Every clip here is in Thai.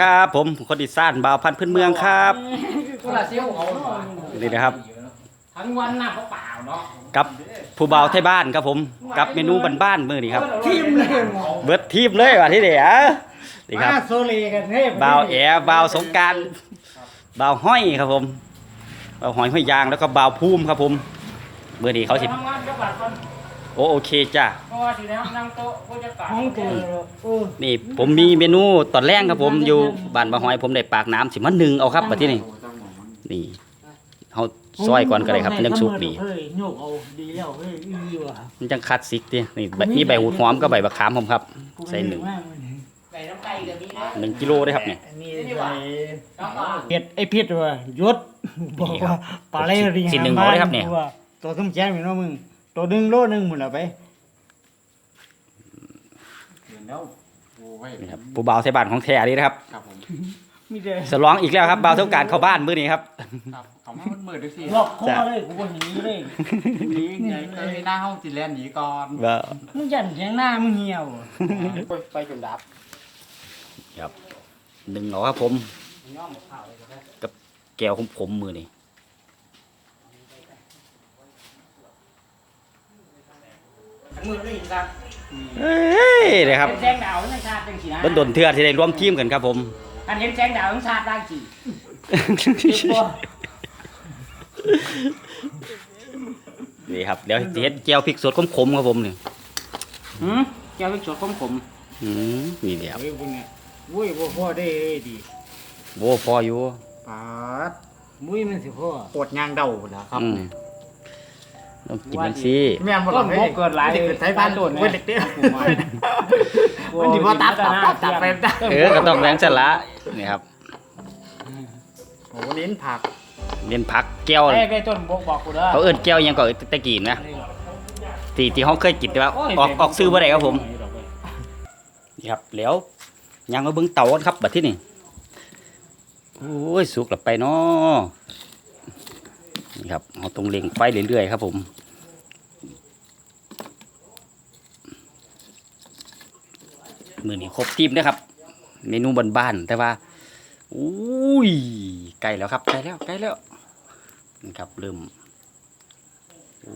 ครับผมคนดิสานบ่าวพันธุ์พื้นเมืองครับคนละเซี่ยวเขานี่นะครับทั้งวันหน้าเขาเปล่าเนาะกับผู้บ่าวไทยบ้านครับผมกับเมนูบ้านๆมื้อนี้ครับทีมเลยเบิดทีมเลยว่ะที่เดียนี่ครับมาโซเลกันเทพบ่าวแอบ่าวสงกรารบ่าวห้อยครับผมบ่าวหอยห้อยยางแล้วก็บ่าวภูมิครับผมมื้อนี้เขาสิ ทำงานจังหวัดคนโอโอเคจ้ะเพราะว่าสิแล้วนั่งโต๊ะผู้จัดการห้องตัวเออนี่ผมมีเมนูตอนแรกครับผมอยู่บ้านบ่าวหอยผมได้ปากน้ำสิมาหนึ่งเอาครับบัดที่นี่นี่เฮาซอยก่อนก็ได้ครับมันยังสุกดีเฮ้ยโยกเอาดีแล้วเฮ้ยอีว่ะมันจังคัดซิกดินี่ใบนี่ใบหูดหอมกับใบมะขามผมครับ ใส่หนึ่งไก่น้ำไก่เดี๋ยวนี้นะหนึ่งกิโลได้ครับเนี่ยอันนี้นี่ใส่ว่ะน้องอะเผ็ดไอ้เผ็ดว่ะยศบอกนี่ครัว่าบปลาไหลริงชิ้นหนึ่งร้อยครับเนี่ยว่าตัวส้มแจ้งอยู่เนาะมึง ตัวหนึ่งโลหนึ่งหมดแล้วไปแล้วโอ้ยนี่ครับผู้บ่าวใส่บ้านของแท้นี่นะครับครับผมมีแต่สลองอีกแล้วครับบ่าวต้องการเข้าบ้านมื้อนี้ครับ ครับเขามามันมืดด้วยสิหลอกคอเลยกูบ่หนีเลยหนีไงเอ้ยหน้าห้องสิแลนหนีก่อนว่ามึงยันแข็งหน้ามึงเหี่ยวไปจนดับครับหนึ่งเอาครับผมย่อมหมดข่าวเลยครับแก้วของผมมือนี่ มือนี่ครับเอ้ยนะครับเห็นแสงดาวทั้งชาติจังสินะเบิ่นดนเทื่อที่ได้รวมทีมกันครับผมอันเห็นแสงดาวทั้งชาติได้สินี่ครับเดี๋ยวสิเฮ็ดแก้วพริกสดขมๆครับผมนี่หืมแก้วพริกสดขมขมอืมนี่เดียวเฮ้ยพวกเนี้ยวุ้ยบ่พอได้เลยดิโว้พออยู่ปาดมุ้ยมันสิพ่อโคตรยางเดาแล้วครับอืม ต้องกินจังซี่ แม่นบ่ล่ะต้นบ่เกิดหลายเด็กไทยบ้านโดนเว้ยเด็กเด้อมัมันสิบ่ตัดตัดตัดตัดไปได้เออก็ต้องแรงสละนี่ครับโอ้เน้นผักเน้นผักแก้วไอ้ไอ้ต้นบอกบอกกูเด้อเขาเอิ้นแก้วอิหยังก็ตะกี้นะที่ที่เขาเคยกินแต่ว่าออกออกซื้อบ่ได้ครับผมนี่ครับแล้วยังมาเบิ่งเตากันครับบัดที่นี่โอ้ยสุกหลับไปเนาะ นี่ครับเราต้องเล็งไฟเรื่อยๆครับผมมือนี้ครบทีมนะครับ เมนูบ้านๆแต่ว่าอุ้ยใกล้แล้วครับใกล้แล้วใกล้แล้วนี่ครับเริ่มโอ้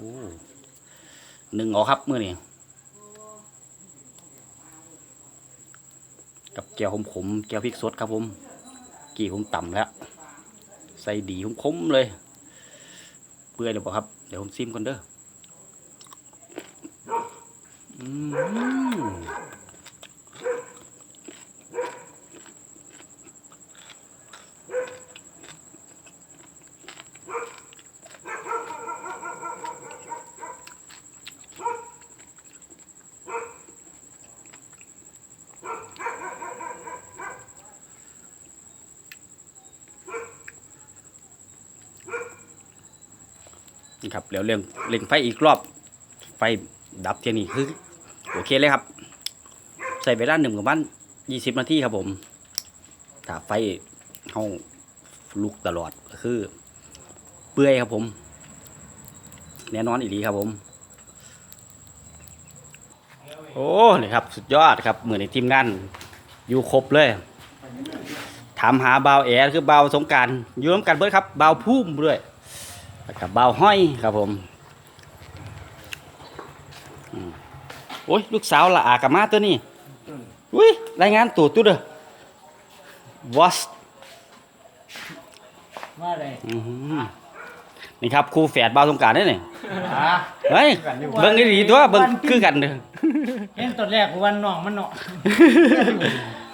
หนึ่งเอาครับมือนี้กับแก้วขมๆแก้วพริกสดครับผม กี่ผมต่ำแล้ว ใส่ดีขมๆเลย เปื่อยเลยบอกครับ เดี๋ยวผมซิมก่อนเด้ออืม ครับเดี๋ยวเร่งเร่งไฟอีกรอบ ไฟดับเทียนี่คือโอเคเลยครับ ใส่เวลาหนึ่งประมาณยี่สิบนาทีครับผมถ้าไฟเขาลุกตลอดก็คือ เปื่อยครับผม แน่นอนอีหลีครับผม โอ้นี่ครับ สุดยอดครับเหมือนในทีมงานอยู่ครบเลยถามหาบ่าวแอคือบ่าวสงการอยู่ร่วมกันเบิดครับบ่าวพุ่มด้วย แล้วกับบ่าวห้อยครับผมอืมโอ้ยลูกสาวละอากามาตัวนี้อุ้ยรายงานตัวตัวเด้อวอสมาเลยอื้อหือนี่ครับครูแฝดบ่าวสงกรารนี่นี่อะเฮ้ยเบิ่งดีๆตัวเบิ่งคือกันเด้อเห็นตอนแรกกูวันน้องมันเนาะ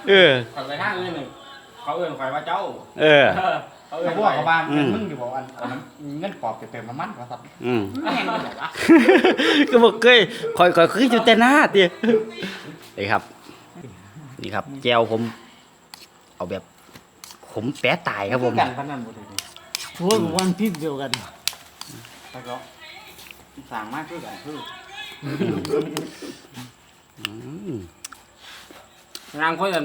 เออขอยไปทางอื่นหนึ่งเขาเอื่นข่อยว่าเจ้า เออ เขาเอื่นพวกเขาบ้านอืมมึงอยู่บอกว่าอันนั้นเงินปอบเติมน้ำมันว่าสัตว์อืมไม่เห็นเลยเหรอวะก็บอกเคยคอยคอยคืออยู่แต่หน้าเตี้ยนี่ครับ นี่ครับ แจวผม เอาแบบ ผมแปะตายครับผมกันพนันหมดเลยดิโอ้ยวันพิษเดียวกันไปก็สั่งมากขึ้นกันคืออืม นางคุยกัน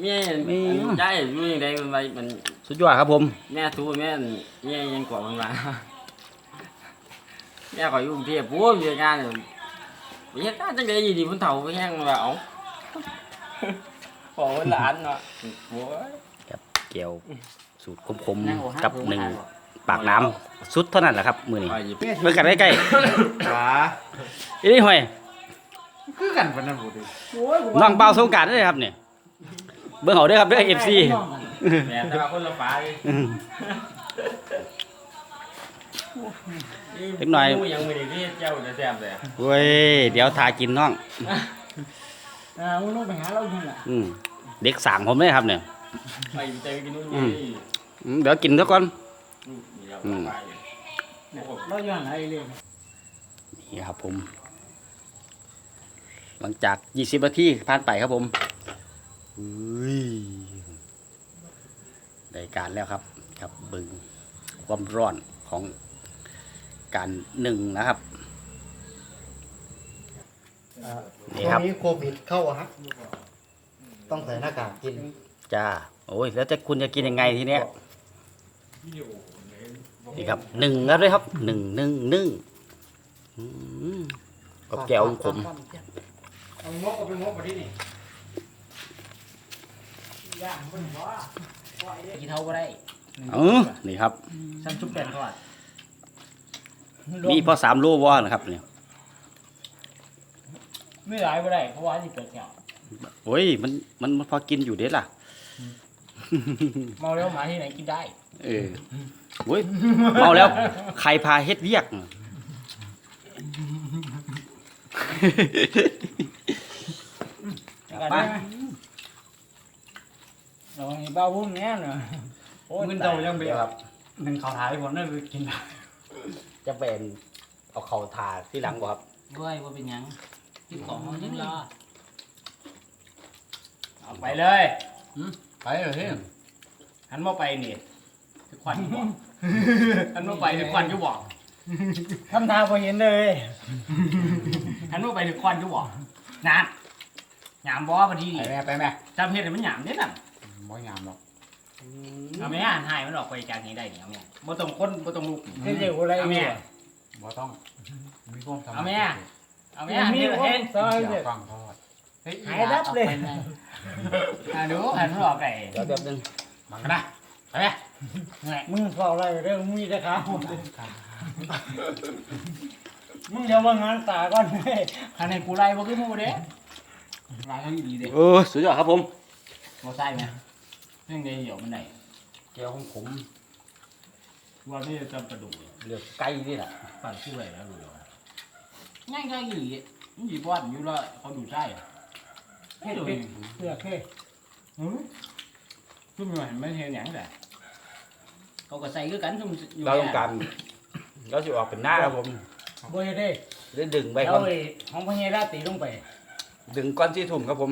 เมียมียายอยู่ยังไงมันไปมันสุดยอดครับผมแม่ทูแม่เมียยังกว่ามันมาแม่ก็อยู่กรุงเทพปูมีงานเนี่ยไปเฮ็ดงานจังได๋อยู่ดีเพิ่นเฒ่าไปแห้งว่าเอ้าบอกว่าหลานเนาะโอ้ยครับเกี๊ยวสูตรคมๆกับหนึ่งปากน้ำสุดเท่านั้นแหละครับมือนี้ไปหยิบเบิ่งกันใกล้ขาๆอีนี่ห่วยคือกันปานนั้นบ่ดิน้องเบาสงกรารด้วยครับเนี่ยเบิ่งเอาเด้อครับเด้อ FC แม่แต่ว่าคนละฝาเลยอืมเล็กหน่อย ยังไม่ได้เรียกเจ้าจะแซ่บเลยเว้ยเดี๋ยวทากินน้อง อ่ามึงลงไปหาเราอยู่น่ะอืมเด็กสั่งผมเลยครับเนี่ย ไปใจกินนู่นอืนี่ม อืมเดี๋ยวกินซะก่อนอืมเราอยู่ไหนเลยนี่ครับผม หลังจาก 20นาทีผ่านไปครับผม อุ้ยได้การแล้วครับ ครับเบึงความร้อนของการหนึ่งนะครับนี่ครับช่วงนี้โควิดเข้าอะครับต้องใส่หน้ากากกิน จ้าโอ้ยแล้วจะคุณจะกินยังไงทีเนี้ยนี่ครับหนึ่งครับเลยครับหนึ่งหนึ่งหนึ่งอืมกับแก้วขมเอางกเอาไปงกมาที่นี่ย่างมันว่า กินเท่าก็ได้เออนี่ครับซ้ำชุบแป้งทอดมีพอสามโลวอนนะครับเนี่ยไม่หลายบ่ได้เพราะว่านี่เกิดเหงาโอ้ยมันมันมันพอกินอยู่เด้ล่ะเมาแล้วหมาที่ไหนกินได้ เออโอ้ยเมาแล้วใครพาเฮ็ดเวียกไป เราไอ้บ้าวุ้นเนี้ยเนาะโอ้ยเงินเจ้ายังไปเดี๋ยวครับหนึ่งเขาถ่ายผมนั่นคือกินได้จะเป็นเอาเข่าทาที่หลังบ่ครับด้วยว่าเป็นยังกินของมันยังรอเอาไปเลยไปเลยเฮ้ยหันมาไปนี่คือควันอยู่บอกหันมาไปคือควันอยู่บอกทำทางพอเห็นเลยหันมาไปคือควันอยู่บอกนานหยามบอพอดีไปแม่ไปแม่จำเห็ดให้มันหยามเด้น่ะ บ่ยามหรอกเอาแม่อ่านให้มันออกไปจากนี้ได้เนี่ยเอาแม่บ่ต้องคนบ่ต้องลุกเห็นเด็กอะไรเอาเนี่แม่ยบ่ต้อง มีความทำเอาแม่ เอาแม่มีเฮ็ดคเฮ็นดซอยอเนี่ยายกฟังทอดเฮ้ยหายดับเลยอ่าดูหันมันออกไปเดี๋ยวแป๊บนึงมันก็ได้ไปแม่มึงเฝ้าอะไรเรื่องมีแต่ขามึงเดี๋ยวมางานตาก่อนเฮ้ยหันให้กูไล่บ่คือหมู่เด้ไล่เขาดีๆเด้เออสุดยอดครับผมบ่ใช่ไหม เรื่องใดเดี๋ยวมันได้แก้วของผมว่านี่จะกระดูกเลือกไก่นี่แหละปั่นช่วยแล้วดูดอกง่ายก็อีมันอยู่บ้านอยู่แล้วเขาดูใช่เฮ็ดเป็ดเสือกเฮ้ยซุ่มอยู่หันไม่เห็นหยังแต่เขาก็ใส่คือกันซุ่มอยู่เราต้องการเราจะออกเป็นหน้าครับผมบ่เฮ็ดได้ได้ดึงไปคเอารับไอ้ของพญาราตีลงไป ดึงก้อนที่ถุ่มครับผม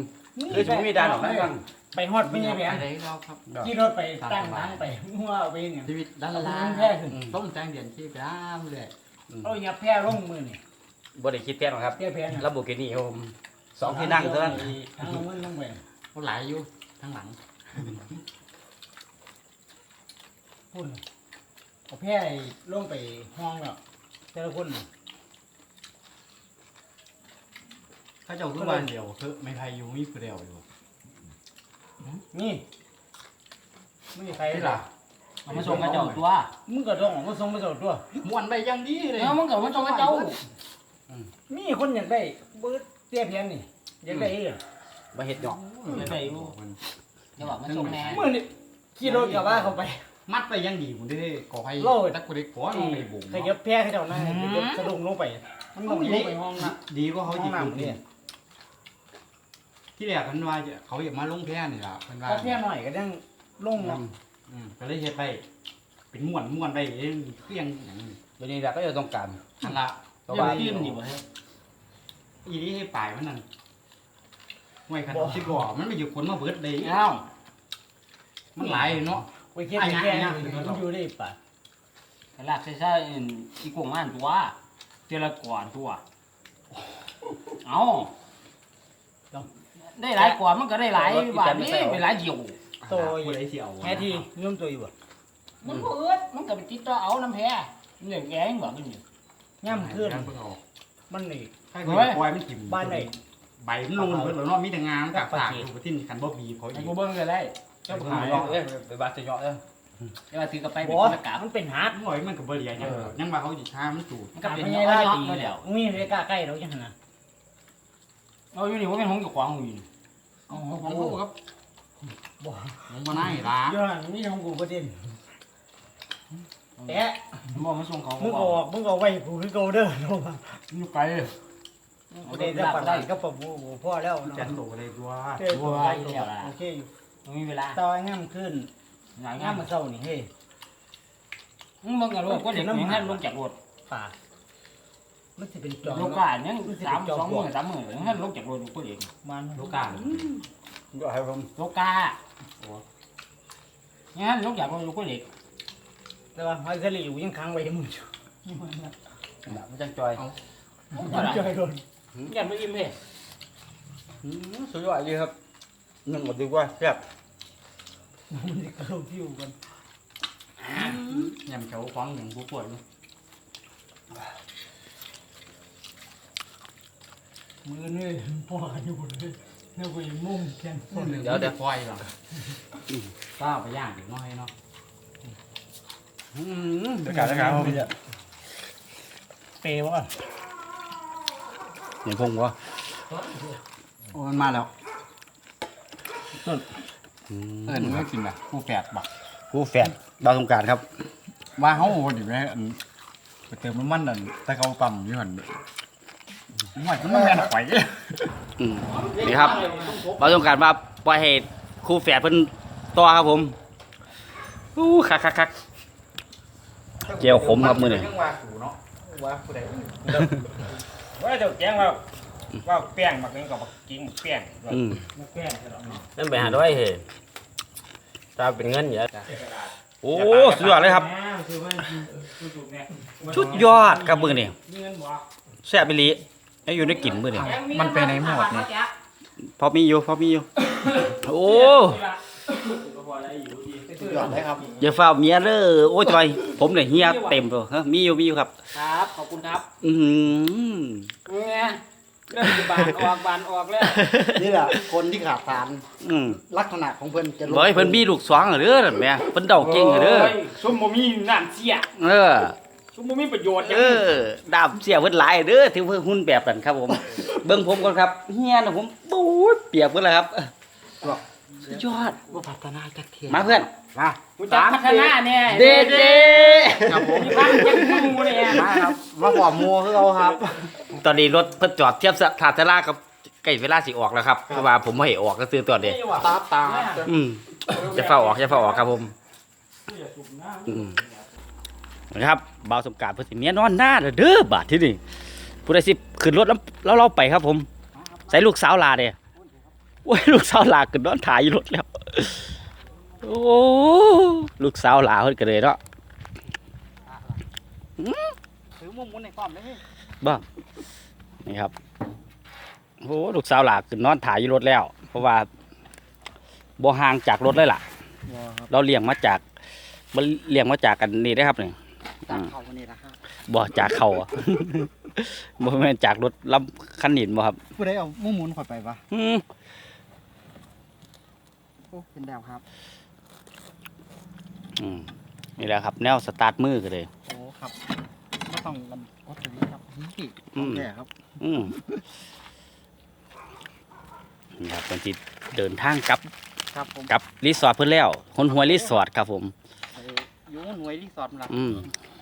คือถุ่มมีดานออกได้บ้าง ไปฮอดพญาแหวนอะไรเราครับ ขี่รถไปตั้งทางไปหัวเอาไปเนี่ยชีวิตด้านเอาล่ามึงงแพ้ขึ้นต้มแจ้งเดียนชีพน้ำเลยเอาอย่าแพ้ลงมือนี่บ่ได้คิดแท้หรอกครับแพ้แพ้น่ะลาโบกินี่ครับผมสองที่นั่งเท่านั้นทางมันลงไปเขาหลายอยู่ทั้งหลังพุ่นเอาแพ้ลงไปห้องแล้วแต่ละคนน่ะถ้าเจ้าคือบ้านเดียวคือไม่ไทยอยู่มีผู้เดียวอยู่ นี่ไม่มีใครใช่ล่ะเอามาส่งกระเจ้าตัวมึงก็ต้องเออกมาส่งมาส่งตัวม่วนไปยังดีเลยเออมึงก็มาส่งกระเจ้ามีคนอยากได้เบิดเตี้ยเพียนนี่อยากได้เองมาเฮ็ดเนาะไม่ไปรู้จะบอกมาส่งแน่มื่อนี่ขี่รถกลับบ้านเขาไป มัดไปยังดีผมได้ก่อให้โลดตักกูได้ขอลงในบุ๋มขยับแพ้เขาเจ้าหน้าขยับสะดุ้งลงไป มันต้องลงไปห้องน้ดีก็เขาำห้อจิงบน้ำนี่ ที่แรกมันว่าเขาอยากมาลงแพ้นี่ล่ะเพิ่นว่าถ้าแพ้หน่อยก็ยังลงเนาะอืมก็เลยเฮ็ดไปเป็นม่วนม่วนไปเองเครื่องอย่างนี้เดี๋ยวนี้เราก็จะต้องการนั่นละเพราะว่าเรื่องที่มันอยู่บ่ให้อีนี้ให้ปลายมันนั่นห้วยขันสิก่อมันไม่อยู่คนมาเบิดเลยอ้าวมันหลายเนาะ ไปเคียดไปแพ้มันอยู่ได้ป่ะกระลากใส่ๆอีกวงมันตัวเจรก่อนตัว เอา ได้หลายกว่ามันก็ได้หลายบาทนี่เป็นหลายเดียวโตผู้ใดสิเอาแพ้ที่ย่อมตัวอยู่บ่มันบ่เอิดมันก็ไปติดต่อเอาน้ำแพ้มันอย่างแกงบ่มันอยู่ย่ำขึ้นเพิ่งเอามันนี่ใครก็ปล่อยมันกินบ้านไหนใบมันลูนเพิ่นแล้วเนาะมีแต่งามกับปากอยู่ที่นี่คันบ่บีบเขาไอ้อีกกูเบิ้งเลยได้เจ้าหาขายลองเอ้ยไปบาดจะเหยาะเอ้ยเดี๋ยวมาถือกลับไปเป็นบ่คนละกาบมันเป็นฮาร์ดหน่อยมันก็บ่เหลียยังยังว่าเขาสิช้ามันสูดมันก็ก็เป็เป็นนเหไงยาะล่ะเหยาะตีแล้วมีเลยกล้าใกล้เราจังหั่นน่ะ เอาอยู่นี่ว่าเป็นห้องกับควางอยู่นี่อ๋อของบ่เขาครับบ่ผมบ่น่าล้าอยู่หั่นมีของกูประเด็นแตะมองมาส่งเขามึงก็ออกมึงก็เอาไว้กูคือเก่าเด้อเนาะอยู่ไกลบ่ได้จะปานใดก็ปะบูพอแล้วเนาะจันโตเลยตัวเด้อตัวไว้แล้วโอเคอยู่มึงมีเวลาตอนงามขึ้นงานงามมื้อเช้านี่เฮ้ยมึงเบิ่งกับรถก็เด็กยังให้ลงจากรถป่า มันสิเป็นจอมโลกายังสามสองหมื่นสามหมื่นยังให้ลงจากรถก็เด็กมันโลกาก็ให้ผมโลกายังให้ลงจากรถก็เด็กแต่ว่าหอยทะเลอยู่ยังค้างไว้ให้มึงอยู่มันจังจอยมันจ่อยโดนยันไม่อิ่มเลยสุดยอดดีครับนึ่งก็ดีกว่าแซ่บมันจะเข้าที่อยู่กันยำเขียวของอย่างผู้ป่วยนี่ มือนี่พ่ออยู่เลยแล้วก็ยังมุ่งแขนเดี๋ยวเดี๋ยวปล่อยหรอก็เอาไปย่างอีกน้อยเนาะเดี๋ยวกันนะครับเปย์วะเห็นพงวะโอ้มันมาแล้วเอิ้นไม่กินแบบผู้แฝดบักกูแฟนดาวสงกรารครับว่าเฮาบ่ดิแม่อันไปเติมน้ำมันนั่นแต่เขาปั๊มอยู่หั่น ห่วยมันบ่แม่นไปอืมนี่ครับดาวสงกรารมาปล่อยให้ครูแฝดเพิ่นต่อครับผมอู้คักคักคักเจียวขมครับมือนี่ยังว่ากูเนาะว่าผู้ใดว่าเดี๋ยวแจ้งว่าว่าแป้งมักนี่กับกินแป้งอืมแป้งใช่หรอนั่นไปหาด้วยเหตุตาเป็นเงินเยอะโอ้สุดยอดเลยครับคือว่าสุดๆเนี่ยชุดยอดครับมือนี่มีเงินบ่แซ่บไปลี ให้อยู่ได้กลิ่นมือนี่มันไปในหมดนี่พอมีอยู่พอมีอยู่โอ้สุดยอดเลยครับอย่าฝ้าเมียเด้อโอ้ยจอย ผมเนี่ยเฮียเต็มเลยฮะมีอยู่มีอยู่ครับ ครับขอบคุณครับ อืมเนี่ยเริ่มบานออกบานออกแล้วนี่แหละคนที่ขาดสารอืมลักษณะของเพิ่นจะบอกให้เพิ่นมีลูกสองเหรอเด้อนั่นแหม่เพิ่นเดาเก่งเหรอเด้อซุ่มบ่มีน้ำเสียเออ ซุ่มบ่มีประโยชน์เออดาบเสียเพิ่นหลายเด้อที่เพิ่นหุ่นแบบนั้นครับผม เบิ่งผมก่อนครับเฮียน่ะผมโอ้ยเปียกเบิดแล้วครับสุดยอดว่าพัฒนาจักเทียมาเพื่อนมากูจะพัฒนาเนี่ยเด็ดเด้ครับผมมีพัฒนามูเนี่ยมาครับมาขอมูคือเขาครับ ตอนนี้รถเพิ่นจอดเทียบสถาตรากับใกล้เวลาสิออกแล้วครับเพราะว่าผมบ่ให้ออกก็ซื้อตัวเด้ตาตาอืมจะเฝ้าออกจะเฝ้าออกครับผม อืมนะครับ บ่าวสงกรารเพิ่นสิเมียนอนหน้าเด้อเด้อบาดที่นี่ผู้ใดสิขึ้นรถแล้วแล้วเราไปครับผม ใส่ลูกสาวลาเด้โอ้ยลูกสาวลาขึ้นนอนถ่ายอยู่รถแล้วโอ้ลูกสาวลาเพิ่นก็เลยเนาะถือมุมมุนในความเลยบ้านี่ครับโอ้ลูกสาวลาขึ้นนอนถ่ายอยู่รถแล้ว เพราะว่าบ่ห่างจากรถเลยล่ะ เราเลี้ยงมาจากบ่เลี้ยงมาจากกันนี่ได้อครับนี่ ตามเขาวันนี้นะครับบ่จากเขาอะบ่แม่นจากรถลำคันหินบ่ครับผู้ใดเอามุมมุนข่อยไปปะอืมโอ้เป็นดาวครับอืมนี่แหละครับ แนวสตาร์ทมือกันเลยโอ้ครับไม่ต้องกันก็ถือครับนี่อืมแก่ครับ อืมนี่ครับเป็นที่เดินทางกลับครับผม กลับรีสอร์ทเพิ่นแล้วคนหัวยรีสอร์ทครับผมไป อยู่หน่วยรีสอร์ทมาละอืม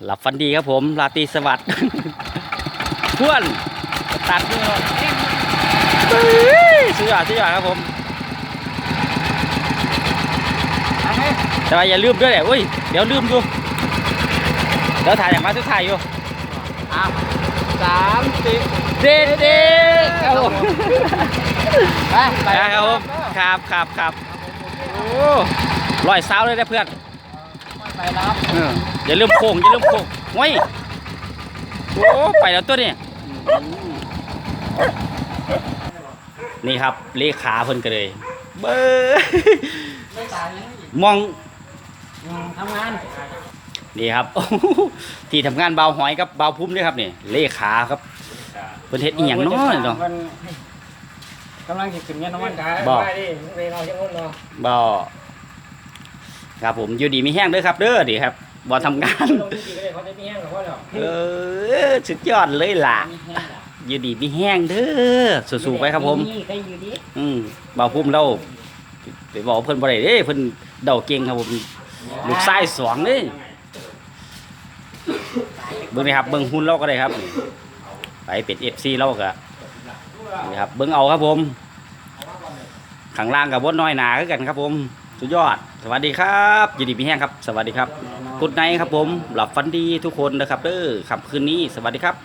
หลับฝันดีครับผมราตรีสวัสดิ์ ทวนสตาร์ทมือเราเฮ้ยสุดยอดสุดยอดครับผมแต่ว่าอย่าลืมด้วยแหละอุ้ยเดี๋ยวลืมดูเดี๋ยวถ่ายอย่างมาทุกถ่ายอยู่อะสามสิบเด็ดเด็ดครับผมไปไปครับผมครับครับครับโอ้ลอยเสาเลยนะเพื่อน ไปแล้วครับเอออย่าลืมโค้งอย่าลืมโค้งไว้ยโอ้ไปแล้วตัวนี้นี่ครับเลขาเพิ่นก็เลยเบ้อไม่ตายยังอีกมองทำงานนี่ครับ ที่ทำงานเบาหอยกับเบาพุ่มด้วยครับนี่เลขาครับเพิ่นเฮ็ดอีหยังเนาะเนาะกำลังจะขึ้นเงี้ยน้ำมัน บอก ไปดิไปนอนจังหุ่นเนาะ บ่ ครับผมอยู่ดีมีแห้งเด้อครับเด้อดีครับบ่ทำงาน ลงที่ดีก็เลยเขาจะมีแห้งหรอว่าเนาะเออสุดยอดเลยล่ะมีแห้งอะอยู่ดีมีแห้งเด้อสู้ๆไปครับผม นี่ใครอยู่ดิอืมบ่าวพุ่มเราไปบอกเพิ่นบ่ได้เด้เพิ่นเดาเก่งครับผมลูกชายสองเด้เบิ่งนี่ครับเบิ่งหุ่นเราก็ได้ครับนี่ไปเป็น FC เราก็นี่ครับเบิ่งเอาครับผมข้างล่างกับบ่น้อยหนาคือกันครับผม สุดยอด สวัสดีครับยินดีมีแห้งครับ สวัสดีครับกุดไนครับผม หลับฝันดีทุกคนนะครับเด้อค่ำคืนนี้ สวัสดีครับ